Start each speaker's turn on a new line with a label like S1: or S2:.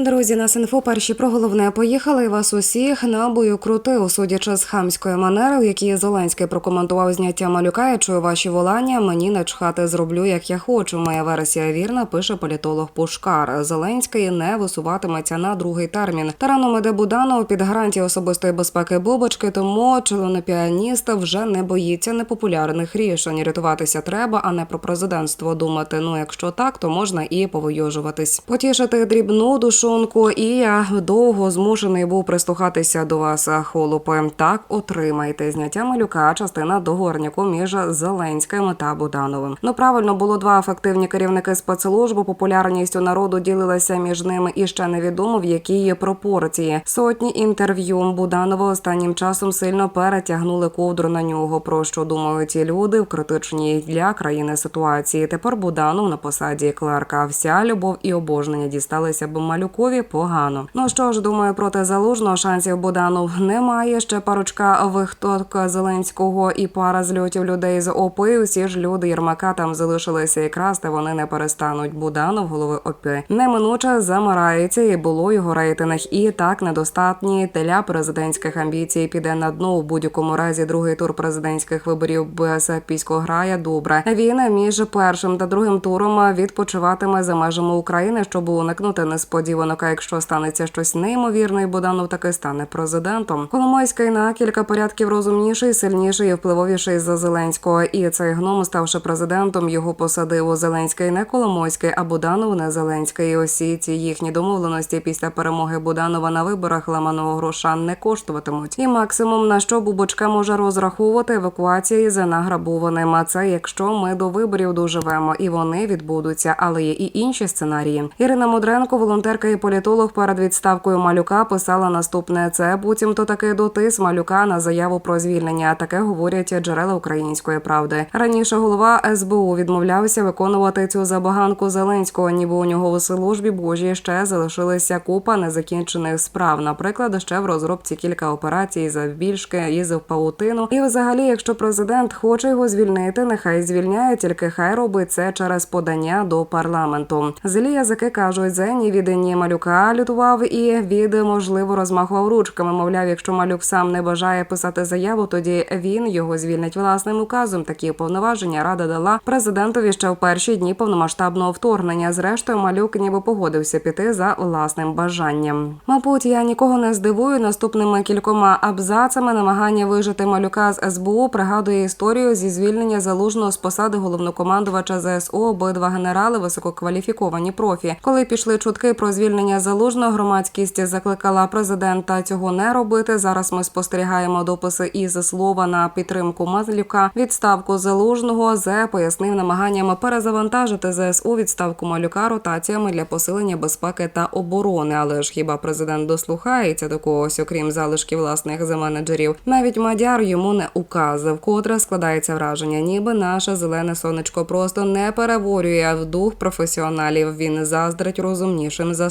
S1: Друзі, на інфо перші про головне поїхали вас усіх на бою крутив. Судячи з хамської манери, в якій Зеленський прокоментував зняття малюка, я чую ваші волання. Мені начхати зроблю, як я хочу. Моя версія вірна, пише політолог Пушкар. Зеленський не висуватиметься на другий термін. Тараном іде Буданов під гарантії особистої безпеки Бобочки, тому членопіаніст вже не боїться непопулярних рішень. Рятуватися треба, а не про президентство думати. Ну якщо так, то можна і повийожуватись. Потішити дрібну душонку, і я довго змушений був прислухатися до вас, холопи. Так отримайте зняття малюка. Частина договорняку між Зеленським та Будановим. Ну правильно було два ефективні керівники спецслужби. Популярністю народу ділилася між ними і ще невідомо в якій є пропорції. Сотні інтерв'ю Буданова останнім часом сильно перетягнули ковдру на нього. Про що думають ці люди в критичній для країни ситуації. Тепер Буданов на посаді клерка. Вся любов і обожнення дісталися б малюкові погано. Ну що ж, думаю, проти залужного шансів Буданов немає. Ще парочка вихток Зеленського і пара зльотів людей з ОП. Усі ж люди Єрмака там залишилися і красти. Вони не перестануть. Буданов голови ОП неминуче замирається і було його рейтинг. І так недостатні для президентських амбіцій піде на дно у будь-якому разі. Другий тур президентських виборів без грає добре. Він між першим та другим туром відпочиватиме за межами України, щоб уникнути несподіванок. А якщо станеться щось неймовірне, і Буданов таки стане президентом. Коломойський на кілька порядків розумніший, сильніший і впливовіший за Зеленського. І цей гном, ставши президентом, його посадив Зеленський не Коломойський, а Буданов не Зеленський. І Усі ці їхні домовленості після перемоги Буданова на виборах ламаного гроша не коштуватимуть. І максимум на що Бубочка може розраховувати евакуації за награбованим. А це якщо ми до виборів доживемо і вони відбудуться, але є і інші сценарії. Ірина Мудренко, волонтерка і політолог перед відставкою малюка, писала наступне: це буцімто таки дотис малюка на заяву про звільнення. Таке говорять джерела української правди. Раніше голова СБУ відмовлявся виконувати цю забаганку Зеленського, ніби у нього у службі Божій ще залишилися купа незакінчених справ. Наприклад, ще в розробці кілька операцій завбільшки із паутину. І, взагалі, якщо президент хоче його звільнити, нехай звільняє, тільки хай робить це через подання до парламенту. Злі язики кажуть, зені від ні малюка лютував і від можливо розмахував ручками. Мовляв, якщо малюк сам не бажає писати заяву, тоді він його звільнить власним указом. Такі повноваження рада дала президентові ще в перші дні повномасштабного вторгнення. Зрештою, малюк ніби погодився піти за власним бажанням. Мабуть, я нікого не здивую наступними кількома абзацами намагання вижити малюка з СБУ пригадує історію зі звільнення залужного з посади головнокомандувача ЗСУ. Обидва генерали висококваліфіковані профі. Коли пішли чутки про звільнення залужного, громадськість закликала президента цього не робити. Зараз ми спостерігаємо дописи із слова на підтримку Мазлюка. Відставку залужного зе пояснив намаганнями перезавантажити ЗСУ відставку малюка ротаціями для посилення безпеки та оборони. Але ж хіба президент дослухається до когось, окрім залишків власних заменеджерів? Навіть мадяр йому не указав, котре складається враження, ніби наше зелене сонечко просто не переворює в дух професіоналів. Він заздрить розумнішим за